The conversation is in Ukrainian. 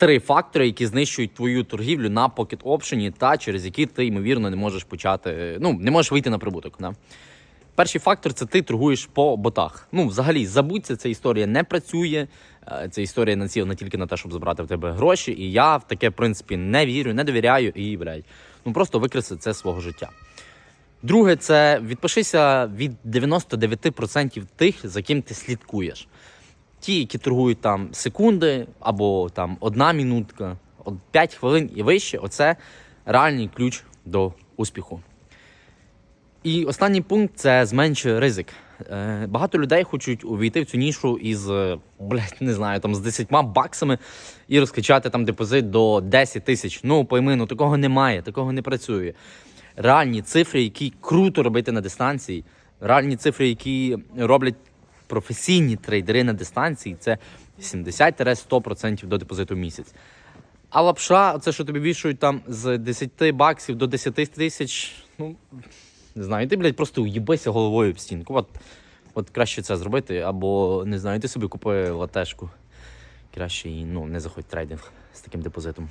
три фактори, які знищують твою торгівлю на Pocket Option та через які ти, ймовірно, не можеш почати, ну, не можеш вийти на прибуток. Да? Перший фактор це ти торгуєш по ботах. Ну, взагалі, забудься, ця історія не працює. Е, Ця історія націлена тільки на те, щоб забрати в тебе гроші. І я в таке, в принципі, не вірю, не довіряю і, блядь, ну просто викреси це свого життя. Друге, це відпишися від 99% тих, за ким ти слідкуєш. Ті, які торгують там секунди або там одна минутка, от 5 хвилин і вище, оце реальний ключ до успіху. І останній пункт це зменшує ризик. Е, багато людей хочуть увійти в цю нішу із, блядь, не знаю, там з 10 баксами і розкачати там депозит до 10 тисяч. Ну, пойми, ну такого немає, такого не працює. Реальні цифри, які круто робити на дистанції, реальні цифри, які роблять професійні трейдери на дистанції, це 70-100% до депозиту в місяць. А лапша, це що тобі вішують там з 10 баксів до 10 тисяч, ну не знаю, ти, блядь, просто уїбися головою в стінку. От, от краще це зробити, або не знаю, ти собі купи латешку. Краще і ну, не заходь трейдинг з таким депозитом.